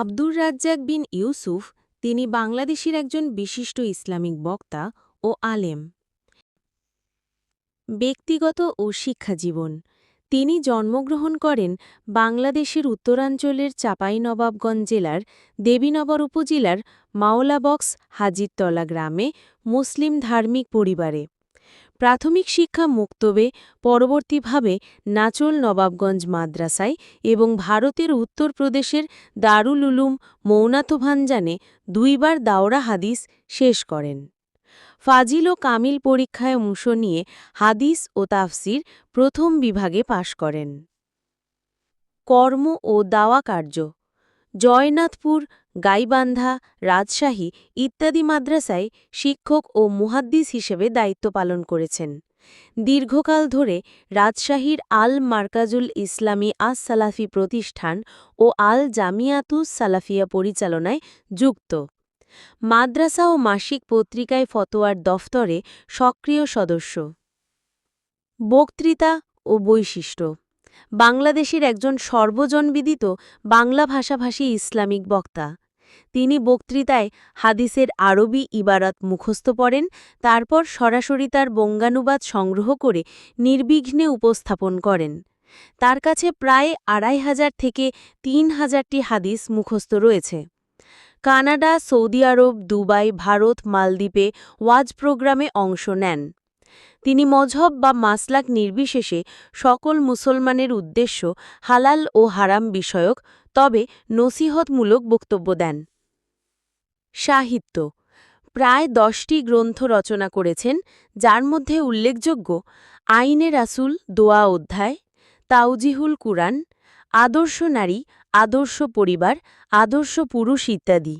আব্দুর রাজ্জাক বিন ইউসুফ, তিনি বাংলাদেশের একজন বিশিষ্ট ইসলামিক বক্তা ও আলেম। ব্যক্তিগত ও শিক্ষাজীবন। তিনি জন্মগ্রহণ করেন বাংলাদেশের উত্তরাঞ্চলের চাঁপাইনবাবগঞ্জ জেলার দেবীনগর উপজেলার মাওলাবক্স হাজিরতলা গ্রামে মুসলিম ধার্মিক পরিবারে। প্রাথমিক শিক্ষা মুক্তবে পরবর্তীভাবে নাচল নবাবগঞ্জ মাদ্রাসায় এবং ভারতের উত্তরপ্রদেশের দারুল উলুম মৌনাথভাঞ্জানে দুইবার দাওরা হাদিস শেষ করেন। ফাজিল ও কামিল পরীক্ষায় অংশ নিয়ে হাদিস ও তাফসির প্রথম বিভাগে পাশ করেন। কর্ম ও দাওয়া কার্য জয়নাথপুর, গাইবান্ধা, রাজশাহী ইত্যাদি মাদ্রাসায় শিক্ষক ও মুহাদ্দিস হিসেবে দায়িত্ব পালন করেছেন। দীর্ঘকাল ধরে রাজশাহীর আল মার্কাজুল ইসলামী আস সালাফি প্রতিষ্ঠান ও আল জামিয়াতুস সালাফিয়া পরিচালনায় যুক্ত। মাদ্রাসা ও মাসিক পত্রিকায় ফতোয়ার দফতরে সক্রিয় সদস্য। বক্তৃতা ও বৈশিষ্ট্য বাংলাদেশের একজন সর্বজনবিদিত বাংলা ভাষাভাষী ইসলামিক বক্তা। তিনি বক্তৃতায় হাদিসের আরবি ইবারত মুখস্থ পড়েন, তারপর সরাসরি তার বঙ্গানুবাদ সংগ্রহ করে নির্বিঘ্নে উপস্থাপন করেন। তার কাছে প্রায় আড়াই হাজার থেকে তিন হাজারটি হাদিস মুখস্থ রয়েছে। Canada, Saudi Arab, Dubai, Bharat, মালদ্বীপে ওয়াজ প্রোগ্রামে অংশ নেন। তিনি মজহব বা মাসলাক নির্বিশেষে সকল মুসলমানের উদ্দেশ্য হালাল ও হারাম বিষয়ক, তবে নসিহতমূলক বক্তব্য দেন। সাহিত্য প্রায় দশটি গ্রন্থ রচনা করেছেন, যার মধ্যে উল্লেখযোগ্য আইনে রাসুল, দোয়া অধ্যায় তাউজিহুল কুরআন, আদর্শ নারী, আদর্শ পরিবার, আদর্শ পুরুষ ইত্যাদি।